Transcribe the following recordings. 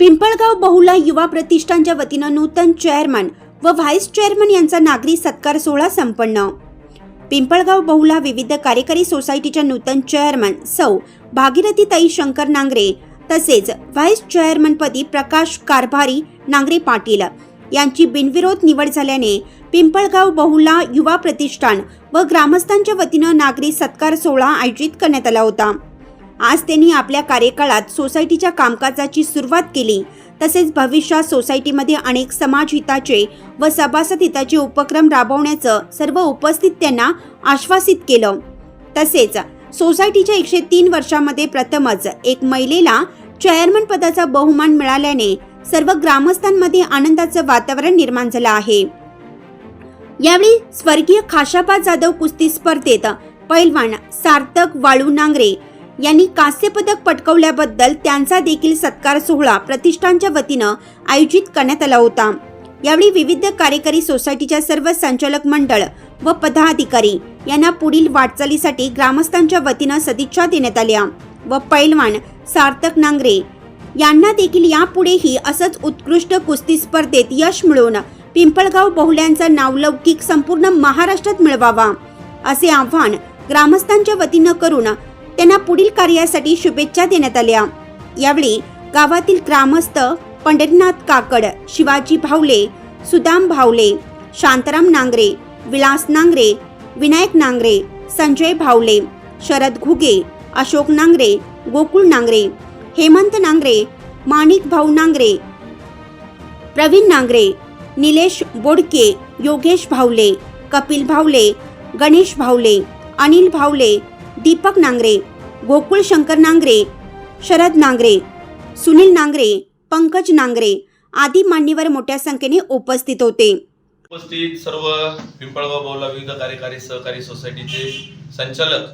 पिंपळगाव बहुला युवा प्रतिष्ठानच्या वतीनं नूतन चेअरमन व व्हाईस चेअरमन यांचा नागरी सत्कार सोहळा संपन्न. पिंपळगाव बहुला विविध कार्यकारी सोसायटीच्या नूतन चेअरमन सौ भागीरथीताई शंकर नांगरे तसेच व्हाईस चेअरमनपदी प्रकाश कारभारी नांगरे पाटील यांची बिनविरोध निवड झाल्याने पिंपळगाव बहुला युवा प्रतिष्ठान व ग्रामस्थांच्या वतीनं नागरी सत्कार सोहळा आयोजित करण्यात आला होता. आज त्यांनी आपल्या कार्यकाळात सोसायटीच्या कामकाजाची सुरुवात केली. तसेच भविष्यात सोसायटीमध्ये अनेक समाज हिताचे व सभासद हिताचे उपक्रम राबवण्याचं सर्व उपस्थित त्यांना आश्वासित केलं. तसेच सोसायटीच्या एकशे तीन वर्षामध्ये प्रथमच एक महिलेला चेअरमन पदाचा बहुमान मिळाल्याने सर्व ग्रामस्थांमध्ये आनंदाचं वातावरण निर्माण झालं आहे. यावेळी स्वर्गीय खाशाबा जाधव कुस्ती स्पर्धेत पैलवान सार्थक वाळू नांगरे यांनी कांस्य पदक पटकवल्याबद्दल त्यांचा देखील सत्कार सोहळा प्रतिष्ठानच्या वतीनं आयोजित करण्यात आला होता. यावेळी विविध कार्यकारी सोसायटीच्या सर्व संचालक मंडळ व पदाधिकारी यांना पुढील वाटचालीसाठी ग्रामस्थांच्या वतीनं सदिच्छा देण्यात आल्या व पैलवान सार्थक नांगरे यांना देखील यापुढेही असंच उत्कृष्ट कुस्ती स्पर्धेत यश मिळवून पिंपळगाव बहुल्यांचा नावलौकिक संपूर्ण महाराष्ट्रात मिळवावा असे आव्हान ग्रामस्थांच्या वतीनं करून त्यांना पुढील कार्यासाठी शुभेच्छा देण्यात आल्या. यावेळी गावातील ग्रामस्थ पंढरीनाथ काकड शिवाजी भावले सुदाम भावले शांताराम नांगरे विलास नांगरे विनायक नांगरे संजय भावले शरद घुगे अशोक नांगरे गोकुळ नांगरे हेमंत नांगरे माणिक भाऊ नांगरे प्रवीण नांगरे निलेश बोडके योगेश भावले कपिल भावले गणेश भावले अनिल भावले दीपक नांगरे गोकुळ शंकर नांगरे शरद नांगरे सुनील नांगरे पंकज नांगरे आदी मान्यवर मोठ्या संख्येने उपस्थित होते. उपस्थित सर्व पिंपळगाव बहुला विविध कार्यकारी सहकारी सोसायटीचे संचालक.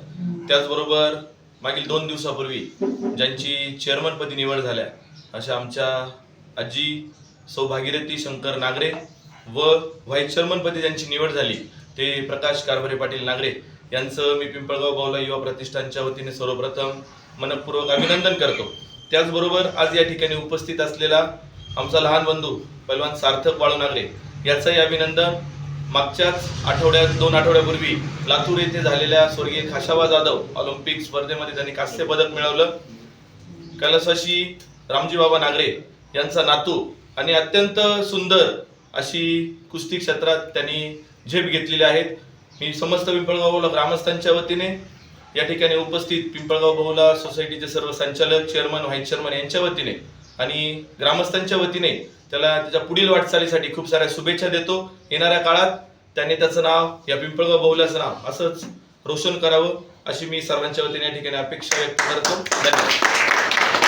त्याचबरोबर मागील दोन दिवसापूर्वी ज्यांची चेअरमनपदी निवड झाल्या अशा आमच्या आजी सौ भागीरथी शंकर नागरे व व्हाईस चेअरमनपदी ज्यांची निवड झाली ते प्रकाश कारभारे पाटील नागरे यांचं मी पिंपळगाव बावला युवा प्रतिष्ठानच्या वतीने सर्वप्रथम मनपूर्वक अभिनंदन करतो. त्याचबरोबर आज या ठिकाणी उपस्थित असलेला आमचा लहान बंधू पैलवान सार्थक बाळूनागरे याचंही अभिनंदन. मागच्याच आठवड्यात दोन आठवड्यापूर्वी लातूर येथे झालेल्या स्वर्गीय खाशाबा जाधव ऑलिम्पिक स्पर्धेमध्ये त्यांनी कांस्य पदक मिळवलं. कैलासवासी रामजी बाबा नागरे यांचा नातू आणि अत्यंत सुंदर अशी कुस्ती क्षेत्रात त्यांनी झेप घेतलेली आहेत मी समस्त पिंपळगावला ग्रामस्थांच्या वतीने या ठिकाणी उपस्थित पिंपळगाव बहुला सोसायटीचे सर्व संचालक चेअरमन व्हाईस चेअरमन यांच्या वतीने आणि ग्रामस्थांच्या वतीने त्याला त्याच्या पुढील वाटचालीसाठी खूप साऱ्या शुभेच्छा देतो. येणाऱ्या काळात त्याने त्याचं नाव या पिंपळगाव बहुलाचं नाव असंच रोशन करावं अशी मी सर्वांच्या वतीने या ठिकाणी अपेक्षा व्यक्त करतो. धन्यवाद.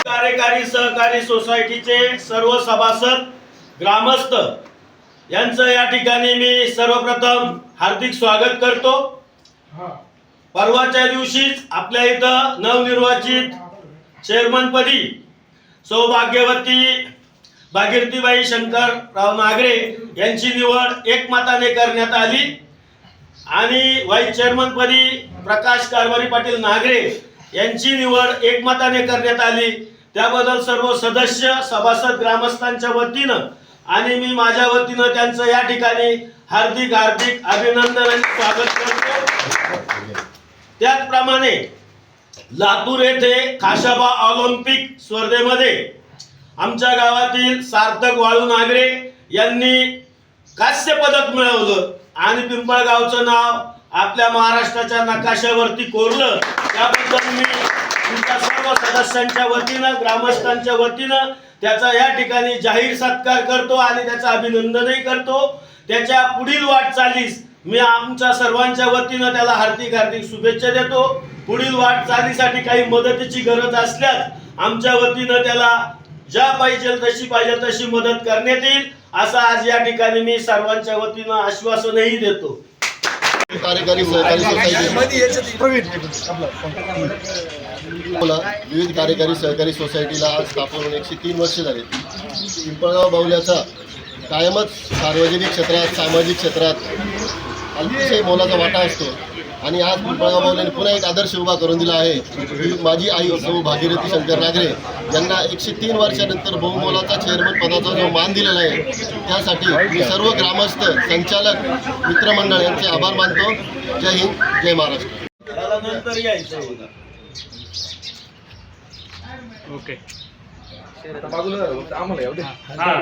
कार्यकारी सहकारी सोसायटीचे सर्व सभासद ग्रामस्थ यांचं या ठिकाणी मी सर्वप्रथम हार्दिक स्वागत करतो. परवाच्या दिवशीच आपल्या इथं नवनिर्वाचित चेअरमनपदी सौभाग्यवती भागीरथीबाई शंकरराव नागरे यांची निवड एकमताने करण्यात आली. आणि व्हाईस चेअरमनपदी प्रकाश कारभारी पाटील नागरे यांची निवड एकमताने करण्यात आली. त्याबद्दल सर्व सदस्य सभासद ग्रामस्थांच्या वतीनं आणि मी माझ्या वतीनं त्यांचं या ठिकाणी हार्दिक हार्दिक अभिनंदन आणि स्वागत करतो. त्याचप्रमाणे लातूर येथे खाशाबा ऑलिम्पिक स्पर्धेमध्ये आमच्या गावातील सार्थक वाळू नागरे यांनी कांस्य पदक मिळवलं आणि पिंपळगावचं नाव आपल्या महाराष्ट्राच्या नकाशावरती कोरलं. त्याबद्दल मी तुमच्या सर्व सदस्यांच्या वतीनं ग्रामस्थांच्या वतीनं त्याचा या ठिकाणी जाहीर सत्कार करतो आणि त्याचं अभिनंदनही करतो. त्याच्या पुढील वाटचालीस मी आमच्या सर्वांच्या वतीनं त्याला हार्दिक हार्दिक शुभेच्छा देतो. पुढील वाटचालीसाठी काही मदतीची गरज असल्यास आमच्या वतीनं त्याला ज्या पाहिजे तशी पाहिजे तशी मदत करण्यात येईल. असं आज या ठिकाणी मी सर्वांच्या वतीनं आश्वासनही देतो. कार्यकारी सहकारी सोसायटी बोला विविध कार्यकारी सहकारी सोसायटीला आज स्थापन होऊन एकशे तीन वर्ष झाली. पिंपळगाव बाहुल्याचा कायमच सार्वजनिक क्षेत्रात सामाजिक क्षेत्रात अतिशय मोलाचा वाटा असतो. आणि आज पिंपळगाव बावल्याने पुन्हा एक आदर्श उभा करून दिला आहे. माझी आई सौ भागीरथी शंकर नागरे. यांना एकशे तीन वर्षानंतर बहुमोलाचा चेअरमन पदाचा जो मान दिलेला आहे त्यासाठी मी सर्व ग्रामस्थ संचालक मित्रमंडळ यांचे आभार मानतो. जय हिंद जय महाराष्ट्र. ओके. हा.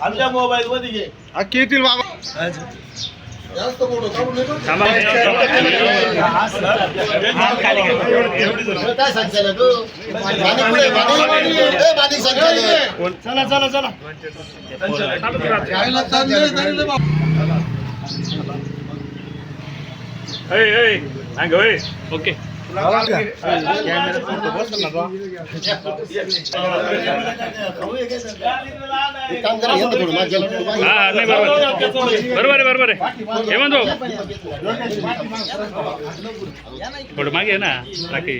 आमच्या मोबाईल मध्ये घे. काय हो? चला चला चला. ए, ए, मागे, ओय. ओके. हा नाही बरोबर बरोबर आहे बरोबर आहे हेमंत भाऊ थोडं मागे ना राखी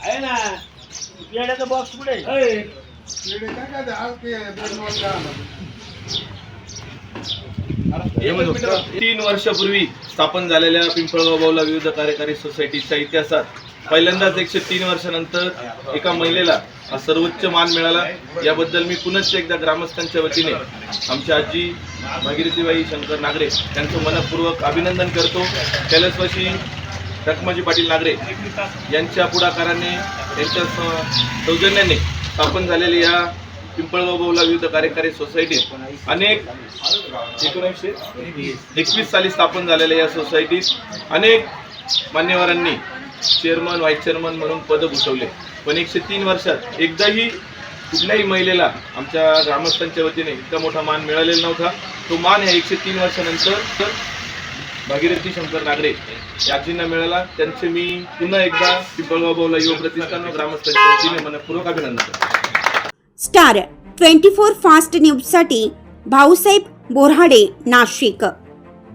आहे ना बॉक्स पुढे तीन वर्षापूर्वी स्थापन झालेल्या पिंपळगाव बावला विविध कार्यकारी सोसायटीच्या इतिहासात पहिल्यांदाच एकशे तीन वर्षानंतर एका महिलेला हा सर्वोच्च मान मिळाला. याबद्दल मी पुनश्च एकदा ग्रामस्थांच्या वतीने आमच्या आजी भागीरथीबाई शंकर नागरे यांचं मनपूर्वक अभिनंदन करतो. कैलासवासी रखमाजी पाटील नागरे यांच्या पुढाकाराने यांच्या सौजन्याने स्थापन झालेल्या या पिंपळगाव बावला विविध कार्यकारी सोसायटीत अनेक एकोणीसशे एकवीस साली स्थापन झालेल्या या सोसायटीत अनेक मान्यवरांनी चेअरमन व्हाईस चेअरमन म्हणून पद भूषवले. पण एकशे तीन वर्षात एकदाही कुठल्याही महिलेला आमच्या ग्रामस्थांच्या वतीने इतका मोठा मान मिळालेला नव्हता. तो मान ह्या एकशे तीन वर्षानंतर तर भागीरथी शंकर नागरे याजींना मिळाला. त्यांचे मी पुन्हा एकदा पिंपळगाव बावला युवा प्रतिष्ठान व ग्रामस्थांच्या वतीने मनपूर्वक अभिनंदन करतो. स्टार ट्वेंटी फोर फास्ट न्यूजसाठी भाऊसाहेब बोराडे नाशिक.